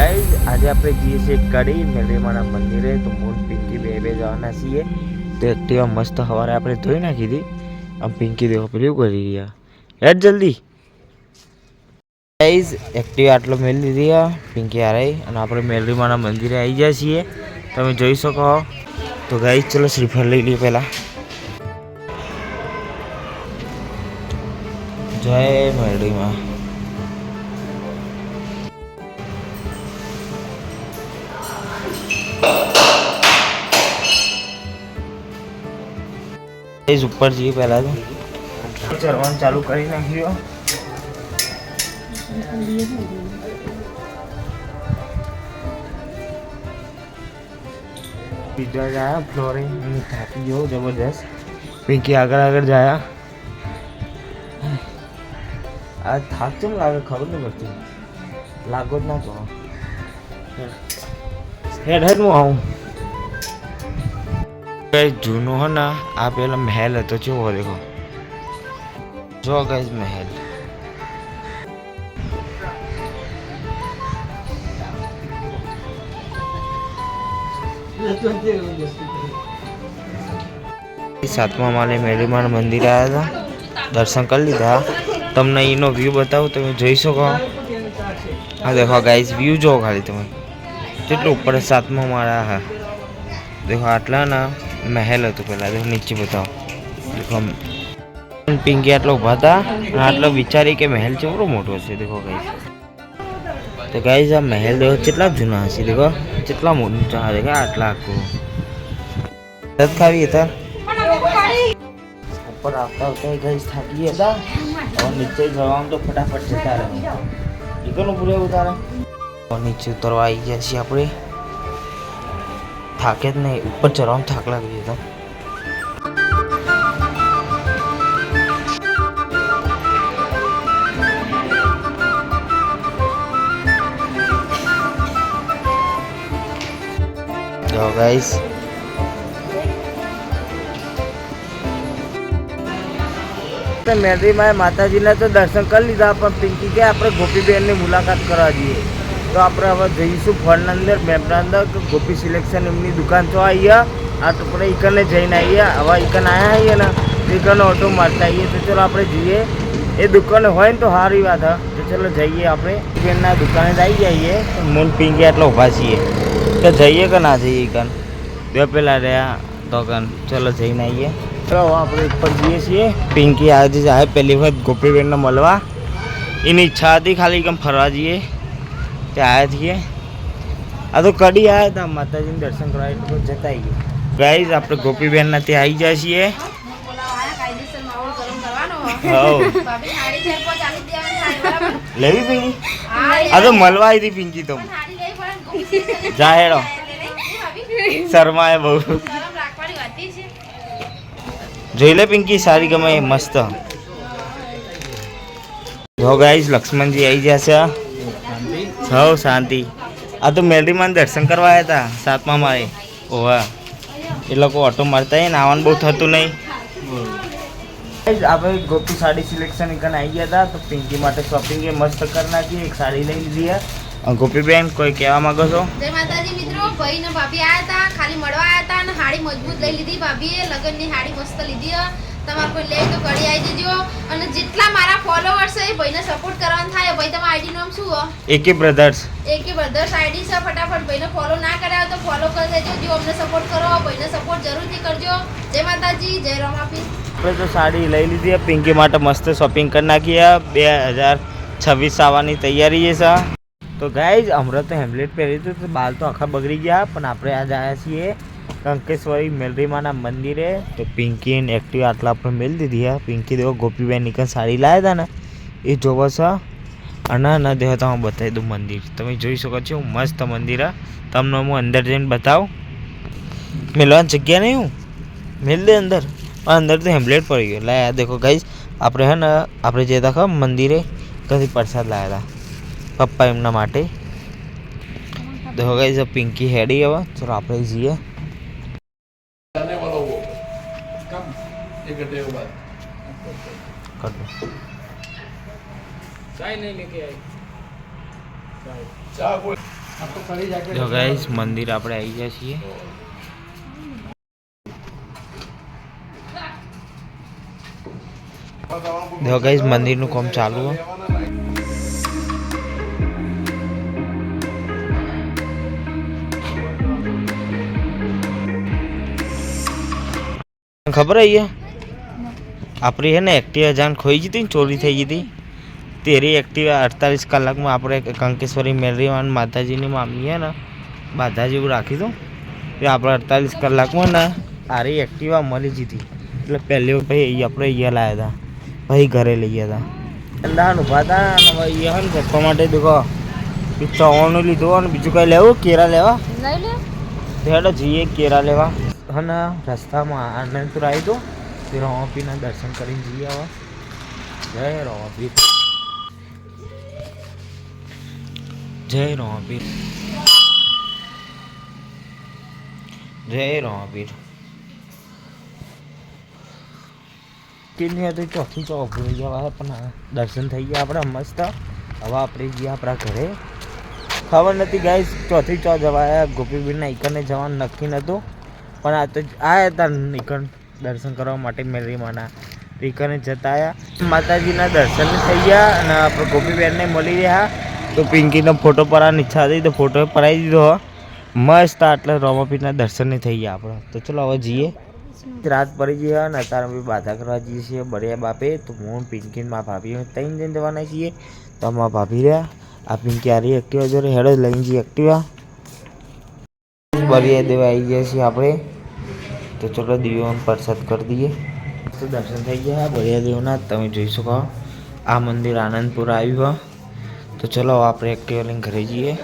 Guys, આજે આપણે જઈએ છીએ કડી મેલરીમાના મંદિરે. તો મૂળ પિંકી બે બે જવાના છીએ. તો એક્ટિવા મસ્ત સવારે આપણે ધોઈ નાખી હતી. આમ પિંકી દેવો પેલું કરી રહ્યા હેડ જલ્દી. ગાઈઝ એક્ટિવા આટલો મેળવી દીધી પિંકી હારાઈ અને આપણે મેલરીમાના મંદિરે આવી ગયા છીએ. તમે જોઈ શકો તો ગાઈઝ, ચલો શ્રીફળ લઈ લઈએ પહેલાં. જય મેલરીમાં ગાઈઝ ઉપર જઈએ પહેલાં તો. ચરવાનું ચાલુ કરી નાખ્યું. બીજા જાય ફ્લોરે હું થાકી ગયો જબરદસ્ત પિંકી આગળ આગળ જાય. આ થાક કેમ લાગે? ખબર નહીં પડતી. લાગો જ ના તો. હેડ હેડ, હું આવું. કઈ જૂનો હો ને આ પેલા મહેલ હતો કેવો દેખો જો ગઈ મહેલ સાતમા માલે મેરીમાન મંદિર આવ્યા હતા દર્શન કરી લીધા તમને એનો વ્યૂ બતાવું, તમે જોઈ શકો. હા દેખો ગાઈઝ વ્યૂ જો ખાલી તમે. કેટલું ઉપર સાતમા માળા હા. દેખો આટલા ના મહેલ હતું પહેલાં તો નીચે બતાવો. દેખો પિંકી આટલો ઊભા હતા અને આટલો વિચારી કે મહેલ કેવડો મોટો હશે, દેખો ગાઈઝ તો ગાઈઝ આ મહેલ દેખો કેટલા જૂના હશે, દેખો. કેટલા મોટા દેખા, આટલા આખું. રથ ખાવી હતા. ઉપર આવતા આવતા ગાઈઝ થાકી હતા. હવે નીચે જવાનું તો ફટાફટ જતા રહે. ઈકોનું પૂરે ઉતારે. નીચે ઉતરવા આવી ગયા છીએ આપણે. થાકે જ નહીં. ઉપર ચડવામાં થાક લાગી જતો જો ગાઈસ મેરડીમાં માતાજીના તો દર્શન કરી લીધા, પણ પિંકી કે આપણે ગોપીબેનની મુલાકાત કરવા જઈએ. તો આપણે હવે જઈશું ફળના અંદર. મેપના અંદર ગોપી સિલેક્શન એમની દુકાન તો આવી આ તો આપણે ઈકને જઈને આવીએ હવે ઈકન આવ્યા આવીએ ને, તો ઈકનનો ઓટો મારતા આવીએ તો ચલો આપણે જઈએ. એ દુકાને હોય ને તો સારી વાત હા. તો ચલો જઈએ આપણે. બેનના દુકાને જ આવી જઈએ મૂન પિંકી આટલો ઊભા છીએ. તો જઈએ કે ના જઈએ ઈકન? બે પેલા રહ્યા તો કન. ચલો જઈને આવીએ ચલો આપણે ઉપર જઈએ છીએ. પિંકી આજે જાય પહેલી વખત ગોપીબેનને મળવા. એની ઈચ્છા હતી ખાલી કેમ ફરવા જઈએ. ત્યાં આવ્યા છીએ. આ તો કડી આવ્યા હતા માતાજીને દર્શન કરવા એટલે જતા આવીએ ગાઈઝ આપણે ગોપીબેનના ત્યાં આવી જાય છીએ. લેવી પિંકી આ તો મળવા આવી હતી પિંકી તો. જાહેરો શર્માએ બહુ. જોઈ લે પિંકી સારી ગમે મસ્ત. જો ગાઈઝ લક્ષ્મણજી આવી જશે હવ શાંતિ. આ તો મેલરીમાં દર્શન કરવા આવ્યા હતા સાતમા માળે. ઓવા એ લોકો ઓટો મારતા ને આવવાનું બહુ થતું નહીં. આપણે ગોપી સાડી સિલેક્શન એકન આવી ગયા હતા તો પિંકી માટે શોપિંગ એ મસ્ત કરી નાખી, એક સાડી લઈ લીધી ગોપીબેન, કોઈ કહેવા માંગો છો? જય માતાજી મિત્રો, ભાઈ ને ભાભી આવ્યા હતા ખાલી મળવા આવ્યા હતા અને સાડી મજબૂત લઈ લીધી ભાભીએ, લગનની સાડી મસ્ત લીધી. તમારે કોઈ લે તો કરી આવી દેજો. અને જેટલા મારા ફોલોવર્સ છે એ ભાઈને સપોર્ટ કરવાનું થાય. ભાઈ તમારા આઈડી નામ શું હો? એકે બ્રધર્સ એકે બ્રધર્સ આઈડી છે ફટાફટ. ભાઈને ફોલો ના કર્યા તો ફોલો કરી દેજો. જો અમને સપોર્ટ કરો ભાઈને સપોર્ટ જરૂરથી કરજો. જય માતાજી જય રમાપી આપણે તો સાડી લઈ લીધી પિંકી માટે મસ્ત શોપિંગ કરી નાખી બે હજાર છવ્વીસ આવવાની તૈયારી છે તો ગાઈઝ હમણાં તો હેમલેટ પહેર્યું હતું તો બાલ તો આખા બગડી ગયા પણ આપણે આજ આવ્યા છીએ. કંકેશ્વરી મેલરીમાના મંદિરે. તો પિંકી ને એક્ટિવ આટલા આપણે મેળ દીધી હા. પિંકી દેવો ગોપીબેન નીકળ સાડી લાવ્યા હતા ને. એ જોવો છો. અને ના દેવો તમે બતાવી દઉં મંદિર. તમે જોઈ શકો છો મસ્ત મંદિર તમને હું અંદર જઈને બતાવું. મેળવાની જગ્યા નહીં હું. મેળ દે અંદર. અંદર તો હેમ્પલેટ પડી ગયો. લાયા દેખો ગાઈસ આપણે હે ને, આપણે જે દેખો, મંદિરે ત્યાંથી પ્રસાદ લાવ્યા હતા પપ્પા એમના માટે. દેખો ગાઈઝ પિંકી હેડી હવે. ચલો, આપણે જઈએ. મંદિર આપણે આવી ગયા છીએ. જો મંદિરનું કામ ચાલુ હોય ખબર है ये આપણી હે ને એક્ટિવા જાન ખોઈ જતી ને ચોરી થઈ ગઈ હતી. તેરી એક્ટિવા અડતાલીસ કલાકમાં આપણે કંકેશ્વરી મેલરીવાન માતાજીની મામી હે ને બાધા જેવું રાખ્યું એ આપણે અડતાલીસ કલાકમાં ને આરી એક્ટિવા મળી જતી એટલે પહેલી ભાઈ આપણે અહીંયા લાવ્યા હતા. ભાઈ ઘરે લઈ ગયા હતા. અંદાન ઊભા હતા અને ભાઈ હે ને પપ્પા માટે દેખો. ચવાણું લીધું અને બીજું કઈ લેવું? કેરા લેવા? લઈ લે. હેડો જઈએ કેરા લેવા. અને રસ્તામાં આનંદપુર આવી તો તે રોમાપીના દર્શન કરીને જઈએ આવા. જય રોમાપીર જય રોમાપીર જય રોમાપીર કેટલી હતી ચોથી ચોક ભૂલી ગયા. પણ દર્શન થઈ ગયા આપણે મસ્ત. હવે આપણે ગયા આપણા ઘરે. ખબર નથી ગાઈ ચોથી ચો જવાયા. ગોપીબીરના ઈકને જવાનું નક્કી નહોતું પણ આ તો આયા હતા ઈકન દર્શન કરવા માટે મેલરીમાના પીકરને જતા આવ્યા માતાજીના દર્શન થઈ ગયા અને આપણે ગોપીબેનને મળી રહ્યા. તો પિંકીનો ફોટો પડાવવાની ઈચ્છા હતી, તો ફોટો પડાવી દીધો મસ્ત આટલે રોમાપીરના દર્શન થઈ ગયા આપણે. તો ચલો હવે જઈએ. રાત પડી ગઈ અને અત્યારે અમે બાધા કરવા જઈએ છીએ બળિયા બાપે. તો હું પિંકી માં ભાભી ત્રણ જણ જવાના છીએ. તો અમારા ભાભી રહ્યા. આ પિંકી આરી એક્ટિવા જોડે હેડો લઈને જઈએ એક્ટિવા બળિયા દેવા આવી ગયા છીએ આપણે. તો ચલો દીવાનો પ્રસાદ કરી દઈએ. તો દર્શન થઈ ગયા. બળિયા દેવના તમે જોઈ શકો. આ મંદિર આનંદપુર આવ્યું તો ચલો આપણે એક્ટિવા લઈને ઘરે જઈએ.